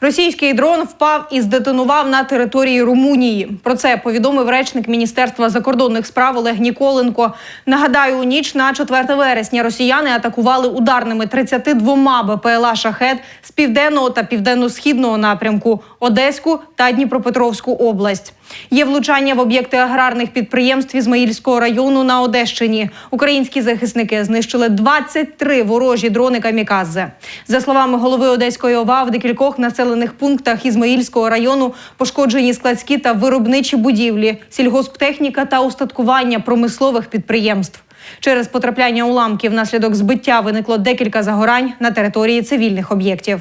Російський дрон впав і здетонував на території Румунії. Про це повідомив речник Міністерства закордонних справ Олег Ніколенко. Нагадаю, у ніч на 4 вересня росіяни атакували ударними 32 БПЛА шахет з південного та південно-східного напрямку Одеську та Дніпропетровську область. Є влучання в об'єкти аграрних підприємств Ізмаїльського району на Одещині. Українські захисники знищили 23 ворожі дрони камікадзе. За словами голови Одеської ОВА, в декількох населених пунктах Ізмаїльського району пошкоджені складські та виробничі будівлі, сільгосптехніка та устаткування промислових підприємств. Через потрапляння уламків внаслідок збиття виникло декілька загорань на території цивільних об'єктів.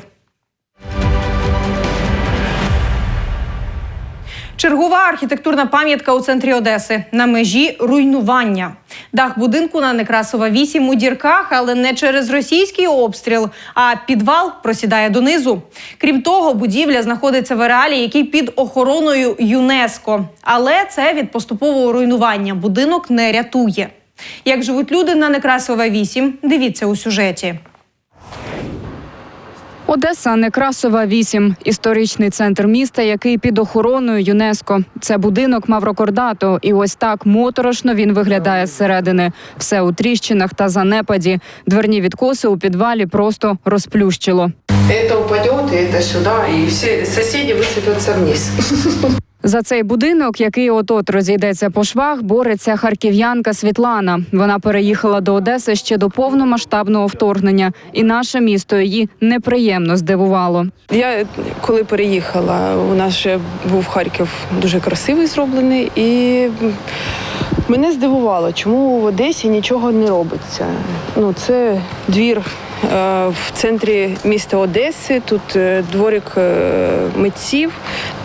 Чергова архітектурна пам'ятка у центрі Одеси на межі руйнування. Дах будинку на Некрасова 8 у дірках, але не через російський обстріл, а підвал просідає донизу. Крім того, будівля знаходиться в ареалі, який під охороною ЮНЕСКО. Але це від поступового руйнування будинок не рятує. Як живуть люди на Некрасова 8, дивіться у сюжеті. Одеса Некрасова 8 – історичний центр міста, який під охороною ЮНЕСКО. Це будинок Маврокордато, і ось так моторошно він виглядає зсередини. Все у тріщинах та занепаді. Дверні відкоси у підвалі просто розплющило. Это упадет, и это сюда, и все соседи высыпятся вниз. За цей будинок, який от-от розійдеться по швах, бореться харків'янка Світлана. Вона переїхала до Одеси ще до повномасштабного вторгнення, і наше місто її неприємно здивувало. Я коли переїхала, у нас ще був Харків дуже красивий зроблений, і мене здивувало, чому в Одесі нічого не робиться. Ну, це двір в центрі міста Одеси. Тут е, дворик е, митців.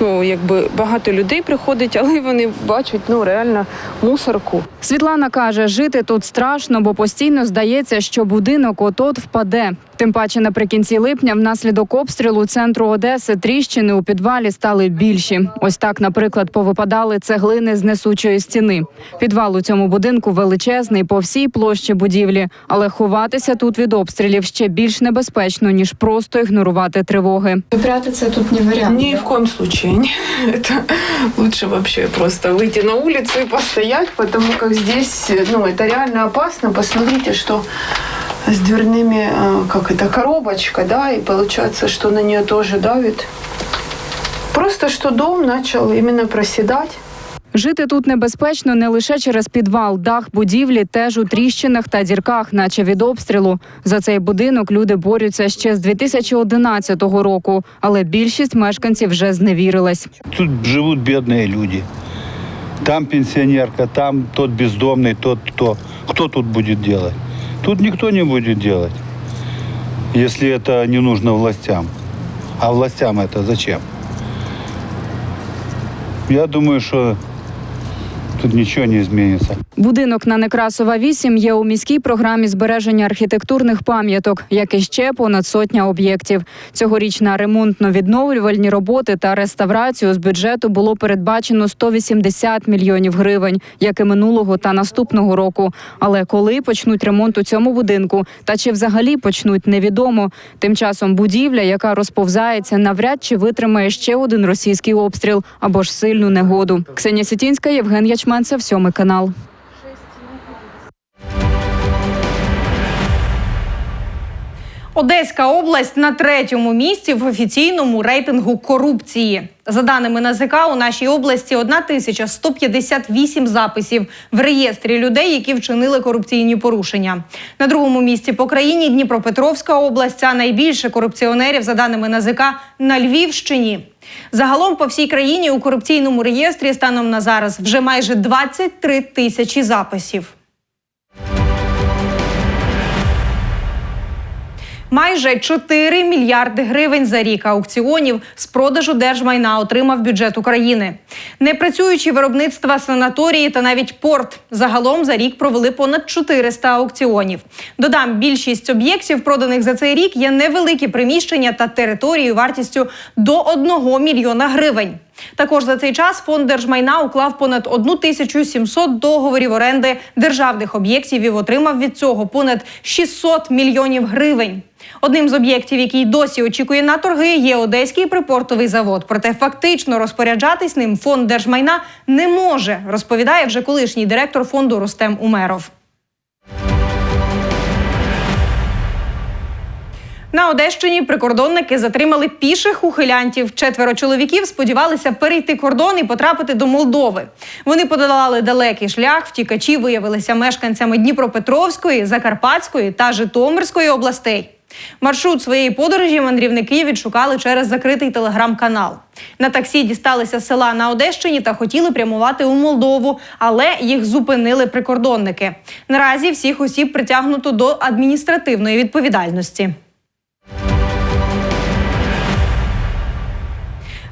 Ну, якби багато людей приходить, але вони бачать ну реально мусорку. Світлана каже, жити тут страшно, бо постійно здається, що будинок от-от впаде. Тим паче наприкінці липня, внаслідок обстрілу центру Одеси, тріщини у підвалі стали більші. Ось так, наприклад, повипадали цеглини з несучої стіни. Підвал у цьому будинку величезний по всій площі будівлі, але ховатися тут від обстрілів ще більш небезпечно ніж просто ігнорувати тривоги. Прятаться тут не вариант. Ни в коем случае. не. Это лучше вообще просто выйти на улицу и постоять, потому как здесь, ну, это реально опасно. Посмотрите, что с дверными, э, как это, коробочка, да, и получается, что на нее тоже давит. Просто что дом начал именно проседать. Жити тут небезпечно не лише через підвал, дах будівлі теж у тріщинах та дірках, наче від обстрілу. За цей будинок люди борються ще з 2011 року, але більшість мешканців вже зневірилась. Тут живут бедные люди. Там пенсионерка, там тот бездомный, тот кто. Кто тут будет делать? Тут никто не будет делать, если это не нужно властям. А властям это зачем? Я думаю, что тут ничего не изменится. Будинок на Некрасова 8 є у міській програмі збереження архітектурних пам'яток, як і ще понад сотня об'єктів. Цьогоріч на ремонтно-відновлювальні роботи та реставрацію з бюджету було передбачено 180 мільйонів гривень, як і минулого та наступного року. Але коли почнуть ремонт у цьому будинку, та чи взагалі почнуть, невідомо. Тим часом будівля, яка розповзається, навряд чи витримає ще один російський обстріл або ж сильну негоду. Ксенія Сітінська, Євген Ячменцев, сьомий канал. Одеська область на третьому місці в офіційному рейтингу корупції. За даними НАЗК, у нашій області 1158 записів в реєстрі людей, які вчинили корупційні порушення. На другому місці по країні Дніпропетровська область, а найбільше корупціонерів, за даними НАЗК, на Львівщині. Загалом по всій країні у корупційному реєстрі станом на зараз вже майже 23 тисячі записів. Майже 4 мільярди гривень за рік аукціонів з продажу держмайна отримав бюджет України. Непрацюючі виробництва санаторії та навіть порт загалом за рік провели понад 400 аукціонів. Додам, більшість об'єктів, проданих за цей рік, є невеликі приміщення та території вартістю до 1 мільйона гривень. Також за цей час фонд держмайна уклав понад 1700 договорів оренди державних об'єктів і отримав від цього понад 600 мільйонів гривень. Одним з об'єктів, який досі очікує на торги, є одеський припортовий завод. Проте фактично розпоряджатись ним фонд держмайна не може, розповідає вже колишній директор фонду Рустем Умеров. На Одещині прикордонники затримали піших ухилянтів. Четверо чоловіків сподівалися перейти кордон і потрапити до Молдови. Вони подолали далекий шлях. Втікачі виявилися мешканцями Дніпропетровської, Закарпатської та Житомирської областей. Маршрут своєї подорожі мандрівники відшукали через закритий телеграм-канал. На таксі дісталися села на Одещині та хотіли прямувати у Молдову, але їх зупинили прикордонники. Наразі всіх осіб притягнуто до адміністративної відповідальності.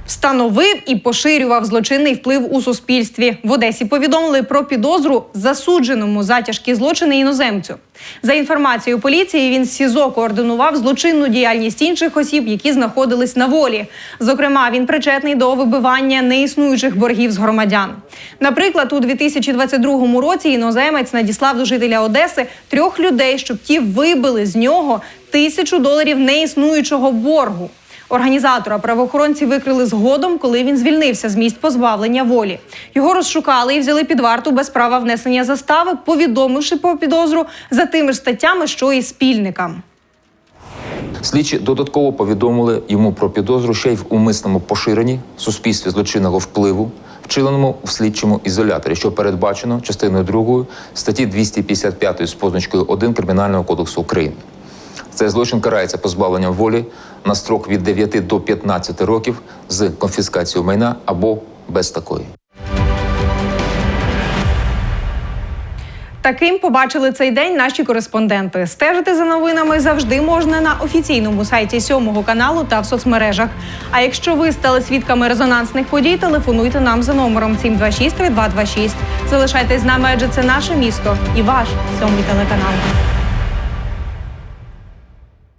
Встановив і поширював злочинний вплив у суспільстві. В Одесі повідомили про підозру засудженому за тяжкі злочини іноземцю. За інформацією поліції, він з СІЗО координував злочинну діяльність інших осіб, які знаходились на волі. Зокрема, він причетний до вибивання неіснуючих боргів з громадян. Наприклад, у 2022 році іноземець надіслав до жителя Одеси трьох людей, щоб ті вибили з нього тисячу доларів неіснуючого боргу. Організатора правоохоронці викрили згодом, коли він звільнився з місць позбавлення волі. Його розшукали і взяли під варту без права внесення застави, повідомивши про підозру за тими ж статтями, що і спільникам. Слідчі додатково повідомили йому про підозру ще й в умисному поширенні в суспільстві злочинного впливу, вчиненому в слідчому ізоляторі, що передбачено частиною 2 статті 255 з позначкою 1 Кримінального кодексу України. Цей злочин карається позбавленням волі на строк від 9 до 15 років з конфіскацією майна або без такої. Таким побачили цей день наші кореспонденти. Стежити за новинами завжди можна на офіційному сайті сьомого каналу та в соцмережах. А якщо ви стали свідками резонансних подій, телефонуйте нам за номером 726 3226. Залишайтесь з нами, адже це наше місто і ваш сьомий телеканал.